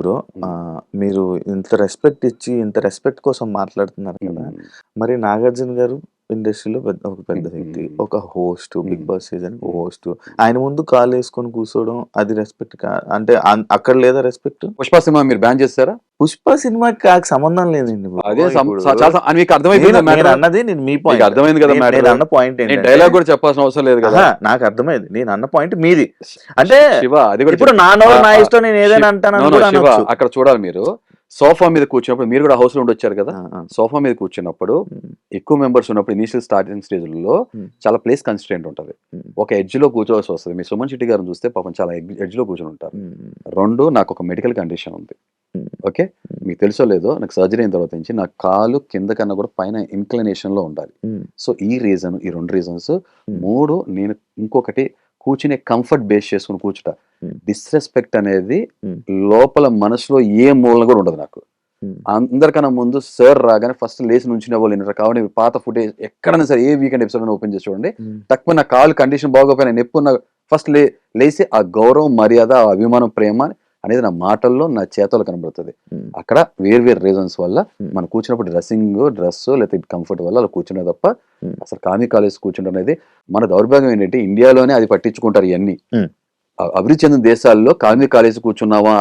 Bro మీరు ఇంత respect ఇచ్చి ఇంత రెస్పెక్ట్ కోసం మాట్లాడుతున్నారు కదా. మరి నాగార్జున గారు ఇండస్ట్రీలో పెద్ద ఒక పెద్ద. వ్యక్తి ఒక host big. Boss season host. ఆయన ముందు కాల్ వేసుకొని కూర్చోవడం అది రెస్పెక్ట్ అంటే అక్కడ లేదా రెస్పెక్ట్? పుష్ప సినిమా మీరు బ్యాన్ చేస్తారా? పుష్ప సినిమాకి నాకు సంబంధం లేదండి. అదే మీకు అన్నది నేను మీ పాయింట్ అర్థమైంది కదా. నేను అన్న పాయింట్ డైలాగ్ కూడా చెప్పాల్సిన అవసరం లేదు కదా. నాకు అర్థమైంది. నేను అన్న పాయింట్ మీది. అంటే ఇప్పుడు నా నా ఇష్టం నేను ఏదైనా అనొచ్చు. అక్కడ చూడాలి మీరు. సోఫా మీద కూర్చున్నప్పుడు మీరు కూడా హౌస్లో ఉండొచ్చారు కదా? సోఫా మీద కూర్చున్నప్పుడు ఎక్కువ మెంబర్స్ ఉన్నప్పుడు ఇనిషియల్ స్టార్టింగ్ స్టేజ్లో Hmm. చాలా ప్లేస్ కన్స్టెంట్ ఉంటుంది. ఒక ఎడ్జ్లో కూర్చోవలసి వస్తుంది. మీ సుమన్ శెట్టి గారిని చూస్తే పాపం చాలా ఎడ్జ్లో కూర్చొని ఉంటారు. రెండు నాకు ఒక మెడికల్ కండిషన్ ఉంది. ఓకే? మీకు తెలుసో లేదో నాకు సర్జరీ అయిన తర్వాత నుంచి నా కాలు కింద కన్నా కూడా పైన ఇంక్లినేషన్లో ఉండాలి. సో ఈ రీజన్ ఈ రెండు రీజన్స్. మూడు నేను ఇంకొకటి కూర్చునే కంఫర్ట్ బేస్ చేసుకుని కూర్చుంటా Hmm. డిస్రెస్పెక్ట్ అనేది Hmm. లోపల మనసులో ఏ మూలన కూడా ఉండదు నాకు ఉమ్, అందరికన్నా ముందు సార్ రాగానే ఫస్ట్ లేచి నుంచిన వాళ్ళు వినరు కాబట్టి పాత ఫుటేజ్ ఎక్కడైనా సరే ఏ వీకెండ్ ఎపిసోడ్ ఓపెన్ చేసి చూడండి తక్కువ నా కాలు కండిషన్ బాగోపోయినా నొప్పి ఉన్న ఫస్ట్ లే లేచి ఆ గౌరవం మర్యాద ఆ అభిమానం ప్రేమ అనేది నా మాటల్లో నా చేతల్లో కనబడుతుంది అక్కడ వేరు వేరు రీజన్స్ వల్ల Hmm. మనం కూర్చున్నప్పుడు డ్రెస్సింగ్ డ్రెస్ లేకపోతే కంఫర్ట్ వల్ల అలా కూర్చునే తప్ప Hmm. అసలు కామి కాలేజ్ కూర్చుంటాం అనేది మన దౌర్భాగ్యం ఏంటంటే ఇండియాలోనే అది పట్టించుకుంటారు ఇవన్నీ. అభివృద్ధి చెందిన దేశాల్లో కామి కాలేజ్ కూర్చున్నావా? అలా